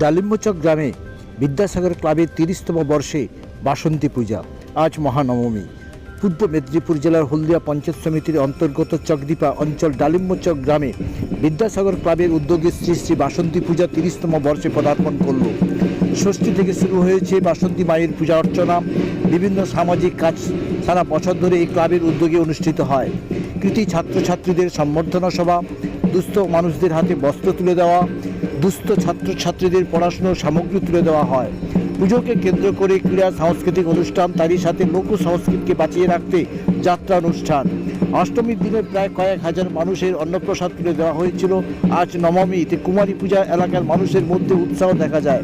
ডালিম্বচক গ্রামে বিদ্যাসাগর ক্লাবের তিরিশতম বর্ষে বাসন্তী পূজা, আজ মহানবমী। পূর্ব মেদিনীপুর জেলার হলদিয়া পঞ্চায়েত সমিতির অন্তর্গত চকদীপা অঞ্চল ডালিম্বচক গ্রামে বিদ্যাসাগর ক্লাবের উদ্যোগে শ্রী শ্রী বাসন্তী পূজা তিরিশতম বর্ষে পদার্পণ করল। ষষ্ঠী থেকে শুরু হয়েছে বাসন্তী মায়ের পূজা অর্চনা। বিভিন্ন সামাজিক কাজ সারা বছর ধরে এই ক্লাবের উদ্যোগে অনুষ্ঠিত হয়। কৃতি ছাত্রছাত্রীদের সম্বর্ধনা সভা, দুস্থ মানুষদের হাতে বস্ত্র তুলে দেওয়া দুস্থ ছাত্রছাত্রীদের পড়াশুনোর সামগ্রী তুলে দেওয়া হয়। পুজোকে কেন্দ্র করে ক্রীড়া সাংস্কৃতিক অনুষ্ঠান, তারই সাথে লোক সংস্কৃতিকে বাঁচিয়ে রাখতে যাত্রা অনুষ্ঠান। অষ্টমীর দিনে প্রায় কয়েক হাজার মানুষের অন্নপ্রসাদ তুলে দেওয়া হয়েছিল। আজ নবমীতে কুমারী পূজা এলাকার মানুষের মধ্যে উৎসাহ দেখা যায়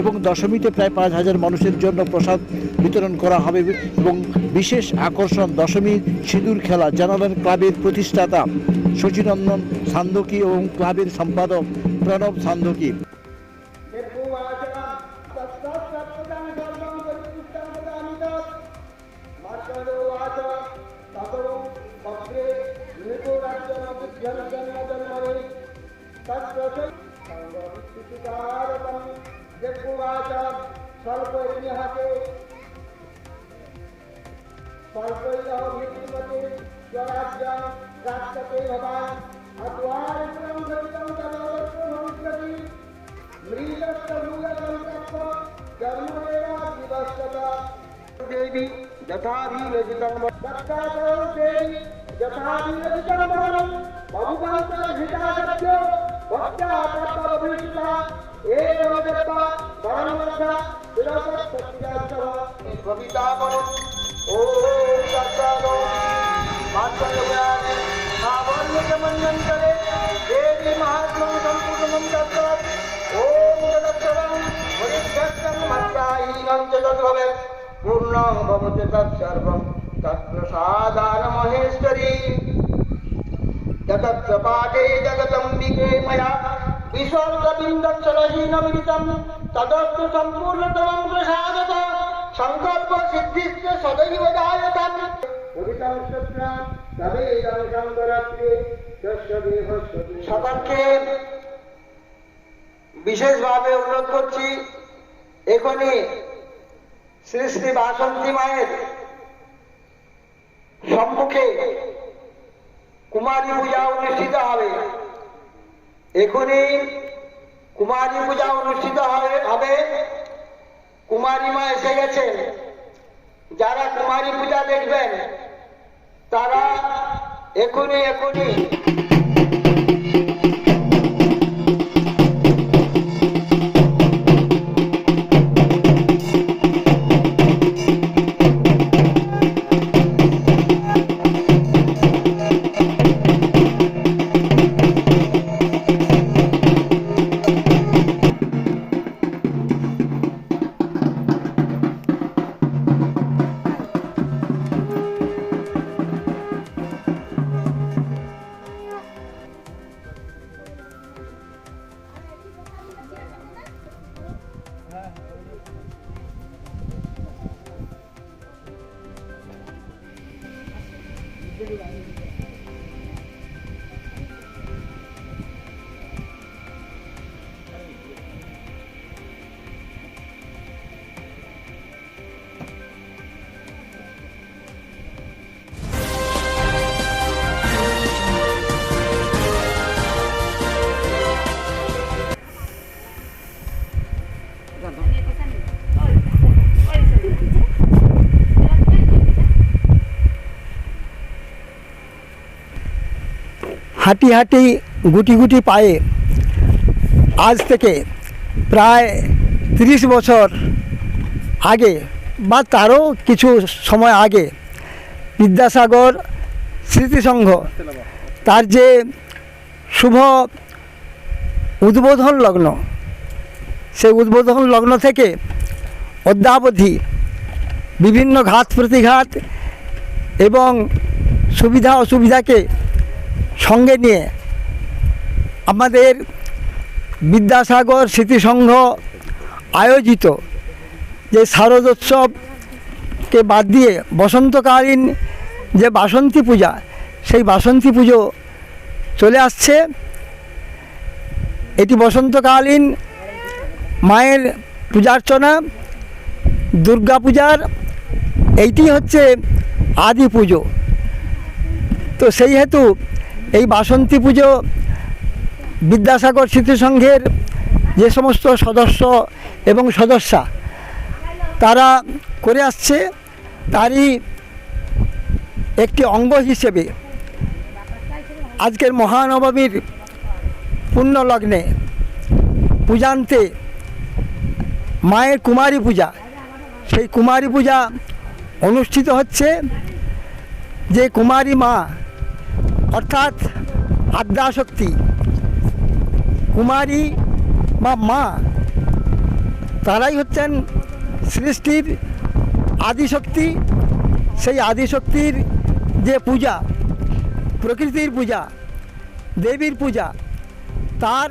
এবং দশমীতে প্রায় পাঁচ হাজার মানুষের জন্য প্রসাদ বিতরণ করা হবে এবং বিশেষ আকর্ষণ দশমীর সিঁদুর খেলা জানালেন ক্লাবের প্রতিষ্ঠাতা শচীনন্দন সান্দকি এবং ক্লাবের সম্পাদক প্রণব जनजन्मजन्मरे तत्त्वसंगोपितुकारतं जग्गुवाच सर्वैर्यहते सर्वैरभिमते स्वराज्यं प्राप्स्यते भवान् अद्वारित्रं सवितं तदावत्वमनुष्यति म्रीयस्तमूलकं तत्त्व जन्मवेदा दिवस्तदा देवी यथाधिरजितं दत्तातो देवी यथाधिरजितं भवनम् మమకాంతర ఘటాగత్య భక్త ఆత్మ అభిషిత ఏ జగత్త మరణమత విరాట సత్యాచర కవితా కరు ఓం సత్యాలో మాత్రమే సావర్ణ్య మన్యంతరే దేవి మహాత్మం సంపూర్ణం దత్తాత్ ఓం జగత్తరం వరిష్ఠం మధ్యాహీనం జగత్ భవేత్ పూర్ణం భవతి తత్సర్వం తత్ప్రసాదాన మహేశ్వరీ पाठे जगदम्बिके मया विसर्गबिन्दक्षरहीनमिलितं तदस्तु सम्पूर्णतमं प्रसादत सङ्कल्प सिद्धिश्च सदैव जायताम् उदितं शुक्रां तदेदं शङ्करत्वे तस्य देहस्य সকলকে বিশেষভাবে অনুরোধ করছি এখনই শ্রী শ্রী বাসন্তী মায়ের সম্মুখে কুমারী পূজা অনুষ্ঠিত হবে। এখনই কুমারী পূজা অনুষ্ঠিত হবে কুমারী মা এসে গেছেন। যারা কুমারী পূজা দেখবেন, তারা এখনই এখনই হাঁটি হাঁটি গুটি গুটি পায়ে আজ থেকে প্রায় তিরিশ বছর আগে বা তারও কিছু সময় আগে বিদ্যাসাগর স্মৃতিসংঘ তার যে শুভ উদ্বোধন লগ্ন, সেই উদ্বোধন লগ্ন থেকে অদ্যাবধি বিভিন্ন ঘাত প্রতিঘাত এবং সুবিধা অসুবিধাকে সঙ্গে নিয়ে আমাদের বিদ্যাসাগর স্মৃতিসংঘ আয়োজিত যে শারদোৎসবকে বাদ দিয়ে বসন্তকালীন যে বাসন্তী পূজা, সেই বাসন্তী পুজো চলে আসছে। এটি বসন্তকালীন মায়ের পূজার্চনা, দুর্গা পূজার, এইটি হচ্ছে আদি পুজো। তো সেই হেতু এই বাসন্তী পুজো বিদ্যাসাগর স্মৃতিসংঘের যে সমস্ত সদস্য এবং সদস্যা তারা করে আসছে, তারই একটি অঙ্গ হিসেবে আজকের মহানবমীর পুণ্য লগ্নে পূজান্তে মায়ের কুমারী পূজা, সেই কুমারী পূজা অনুষ্ঠিত হচ্ছে। যে কুমারী মা অর্থাৎ আদ্যাশক্তি কুমারী বা মা, তারাই হচ্ছেন সৃষ্টির আদিশক্তি। সেই আদিশক্তির যে পূজা, প্রকৃতির পূজা, দেবীর পূজা, তার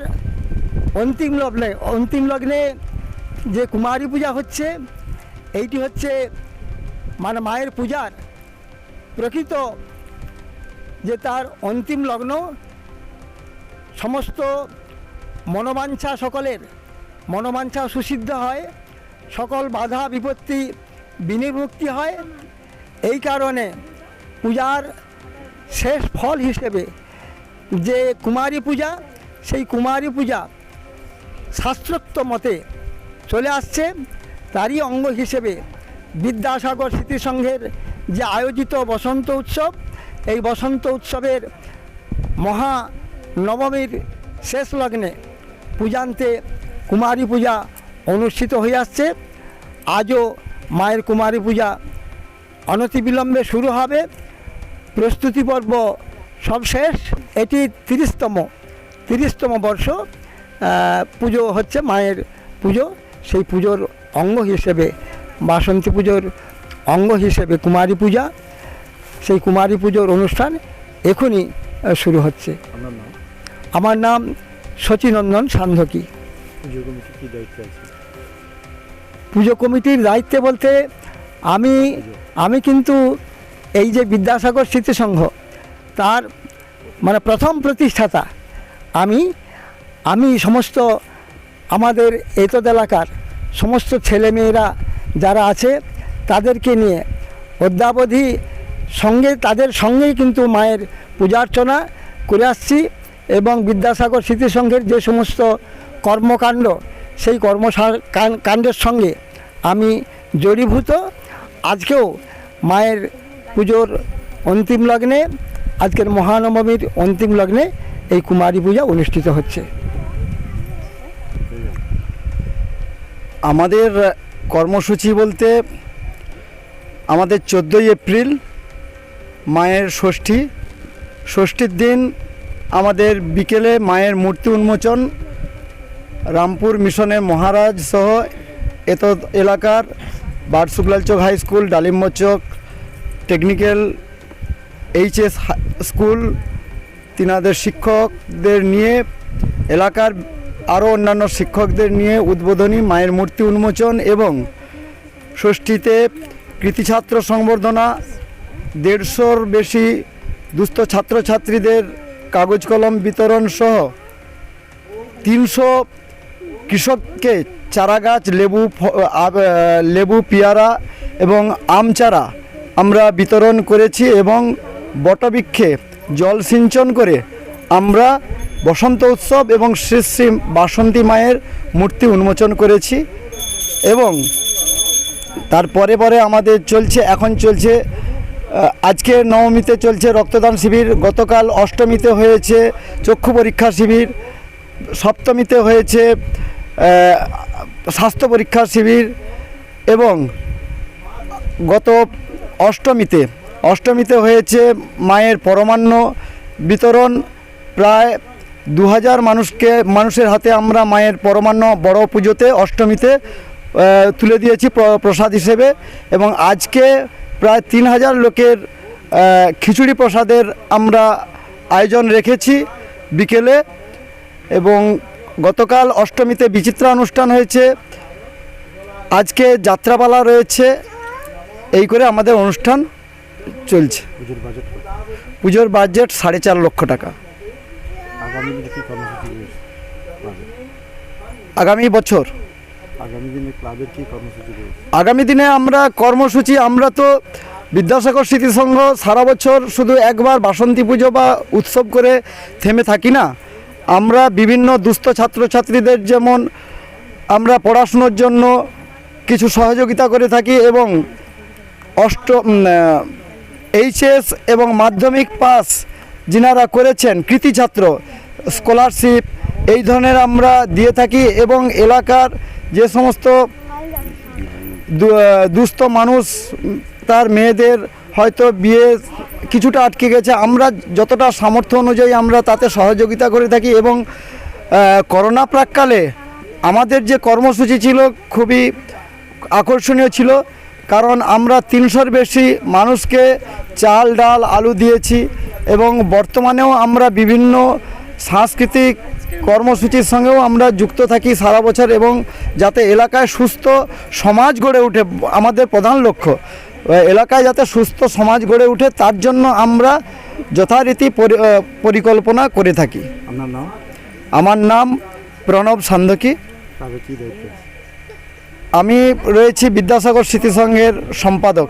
অন্তিম লগ্নে অন্তিম লগ্নে যে কুমারী পূজা হচ্ছে, এইটি হচ্ছে মানে মায়ের পূজার প্রকৃত যে তার অন্তিম লগ্ন সমস্ত মনোবাঞ্ছা সকলের, মনোবাঞ্ছা সুসিদ্ধ হয়, সকল বাধা বিপত্তি বিনির্মুক্তি হয়। এই কারণে পূজার শেষ ফল হিসেবে যে কুমারী পূজা, সেই কুমারী পূজা শাস্ত্রোক্ত মতে চলে আসছে, তারই অঙ্গ হিসেবে বিদ্যাসাগর স্মৃতিসংঘের যে আয়োজিত বসন্ত উৎসব এই বসন্ত উৎসবের মহা নবমীর শেষ লগ্নে পূজান্তে কুমারী পূজা অনুষ্ঠিত হয়ে আসছে। আজও মায়ের কুমারী পূজা অনতিবিলম্বে শুরু হবে। প্রস্তুতি পর্ব সব শেষ। এটি তিরিশতম তিরিশতম বর্ষ। পুজো হচ্ছে মায়ের পুজো। সেই পুজোর অঙ্গ হিসেবে বাসন্তী পুজোর অঙ্গ হিসেবে কুমারী পূজা। সেই কুমারী পুজোর অনুষ্ঠান এখনই শুরু হচ্ছে। আমার নাম শচীনন্দন সান্ধকী পুজো কমিটির দায়িত্বে বলতে আমি আমি কিন্তু এই যে বিদ্যাসাগর স্মৃতিসংঘ তার মানে প্রথম প্রতিষ্ঠাতা আমি আমি সমস্ত আমাদের এতদ এলাকার সমস্ত ছেলেমেয়েরা যারা আছে তাদেরকে নিয়ে অদ্যাবধি সঙ্গে তাদের সঙ্গেই কিন্তু মায়ের পূজার্চনা করে আসছি এবং বিদ্যাসাগর স্মৃতিসংঘের যে সমস্ত কর্মকাণ্ড, সেই কর্ম কাণ্ডের সঙ্গে আমি জড়ীভূত। আজকেও মায়ের পুজোর অন্তিম লগ্নে, আজকের মহানবমীর অন্তিম লগ্নে এই কুমারী পূজা অনুষ্ঠিত হচ্ছে। আমাদের কর্মসূচি বলতে আমাদের চোদ্দোই এপ্রিল মায়ের ষষ্ঠী। ষষ্ঠীর দিন আমাদের বিকেলে মায়ের মূর্তি উন্মোচন। রামপুর মিশনের মহারাজ সহ এত এলাকার Barsuklal Chak high school, Dalimb Chak technical HS school. তিনাদের শিক্ষকদের নিয়ে এলাকার আরও অন্যান্য শিক্ষকদের নিয়ে উদ্বোধনী মায়ের মূর্তি উন্মোচন এবং ষষ্ঠীতে কৃতিছাত্র সংবর্ধনা দেড়শোর বেশি দুস্থ ছাত্রছাত্রীদের কাগজ কলম বিতরণ সহ তিনশো কৃষককে চারাগাছ, লেবু ফ- লেবু পেয়ারা এবং আম চারা আমরা বিতরণ করেছি এবং বটবৃক্ষে জল সিঞ্চন করে আমরা বসন্ত উৎসব এবং শ্রী শ্রী বাসন্তী মায়ের মূর্তি উন্মোচন করেছি এবং তারপরে পরে আমাদের চলছে, এখন চলছে আজকে নবমীতে চলছে রক্তদান শিবির। গতকাল অষ্টমীতে হয়েছে চক্ষু পরীক্ষা শিবির, সপ্তমীতে হয়েছে স্বাস্থ্য পরীক্ষা শিবির এবং গত অষ্টমীতে অষ্টমীতে হয়েছে মায়ের পরমান্ন বিতরণ। প্রায় দু হাজার মানুষকে, মানুষের হাতে আমরা মায়ের পরমান্ন বড় পুজোতে, অষ্টমীতে তুলে দিয়েছি প্র- প্রসাদ হিসেবে এবং আজকে প্রায় তিন হাজার লোকের খিচুড়ি প্রসাদের আমরা আয়োজন রেখেছি বিকেলে এবং গতকাল অষ্টমীতে বিচিত্রা অনুষ্ঠান হয়েছে। আজকে যাত্রাপালা রয়েছে এই করে আমাদের অনুষ্ঠান চলছে। পুজোর বাজেট সাড়ে চার লক্ষ টাকা। আগামী বছর আগামী দিনে আমরা কর্মসূচি, আমরা তো বিদ্যাসাগর স্মৃতিসংঘ সারা বছর শুধু একবার বাসন্তী পুজো বা উৎসব করে থেমে থাকি না। আমরা বিভিন্ন দুস্থ ছাত্রছাত্রীদের যেমন আমরা পড়াশুনোর জন্য কিছু সহযোগিতা করে থাকি এবং অষ্ট এইচএস এবং মাধ্যমিক পাস যিনারা করেছেন, কৃতি ছাত্র, স্কলারশিপ, এই ধরনের আমরা দিয়ে থাকি এবং এলাকার যে সমস্ত দুস্থ মানুষ, তার মেয়েদের হয়তো বিয়ে কিছুটা আটকে গেছে। আমরা যতটা সামর্থ্য অনুযায়ী আমরা তাতে সহযোগিতা করে থাকি এবং করোনা প্রাককালে আমাদের যে কর্মসূচি ছিল খুবই আকর্ষণীয় ছিল। কারণ আমরা তিনশোর বেশি মানুষকে চাল, ডাল, আলু দিয়েছি এবং বর্তমানেও আমরা বিভিন্ন সাংস্কৃতিক কর্মসূচির সঙ্গেও আমরা যুক্ত থাকি সারা বছর এবং যাতে এলাকায় সুস্থ সমাজ গড়ে ওঠে আমাদের প্রধান লক্ষ্য। এলাকায় যাতে সুস্থ সমাজ গড়ে ওঠে তার জন্য আমরা যথারীতি পরি- পরিকল্পনা করে থাকি। আপনার নাম? আমার নাম প্রণব সান্দকি ক্লাবে কি দায়িত্ব? আমি রয়েছি বিদ্যাসাগর স্মৃতিসংঘের সম্পাদক।